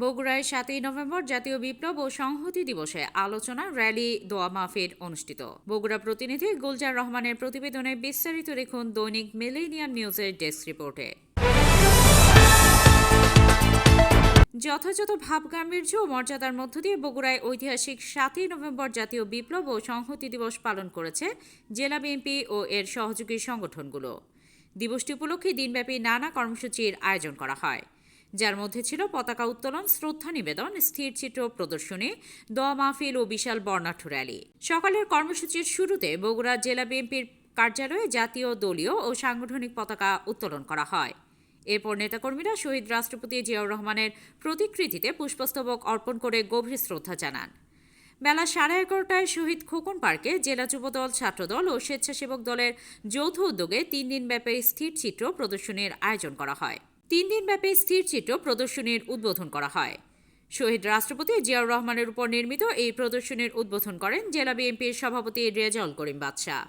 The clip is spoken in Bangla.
বগুড়ায় সাতই নভেম্বর জাতীয় বিপ্লব ও সংহতি দিবসে আলোচনা, র্যালি, দোয়া মাহফিল অনুষ্ঠিত। বগুড়া প্রতিনিধি গুলজার রহমানের প্রতিবেদনে বিস্তারিত দেখুন দৈনিক মিলেনিয়াম নিউজের ডেস্ক রিপোর্টে। যথাযথ ভাব গাম্ভীর্য ও মর্যাদার মধ্য দিয়ে বগুড়ায় ঐতিহাসিক সাতই নভেম্বর জাতীয় বিপ্লব ও সংহতি দিবস পালন করেছে জেলা বিএনপি ও এর সহযোগী সংগঠনগুলো। দিবসটি উপলক্ষে দিনব্যাপী নানা কর্মসূচির আয়োজন করা হয়। যার মধ্যে ছিল পতাকা উত্তোলন, শ্রদ্ধা নিবেদন, স্থির চিত্র প্রদর্শনী, দোয়া মাহফিল ও বিশাল বর্ণাঢ্য র্যালি। সকালের কর্মসূচির শুরুতে বগুড়া জেলা বিএনপির কার্যালয়ে জাতীয়, দলীয় ও সাংগঠনিক পতাকা উত্তোলন করা হয়। এরপর নেতাকর্মীরা শহীদ রাষ্ট্রপতি জিয়াউর রহমানের প্রতিকৃতিতে পুষ্পস্তবক অর্পণ করে গভীর শ্রদ্ধা জানান। বেলা সাড়ে এগারোটায় শহীদ খোকন পার্কে জেলা যুবদল, ছাত্রদল ও স্বেচ্ছাসেবক দলের যৌথ উদ্যোগে তিন দিনব্যাপী স্থির চিত্র প্রদর্শনীর আয়োজন করা হয়। তিন দিনব্যাপী স্থির চিত্র প্রদর্শনীর উদ্বোধন করা হয়। শহীদ রাষ্ট্রপতি জিয়াউর রহমানের উপর নির্মিত এই প্রদর্শনীর উদ্বোধন করেন জেলা বিএনপির সভাপতি রেজাউল করিম বাদশাহ।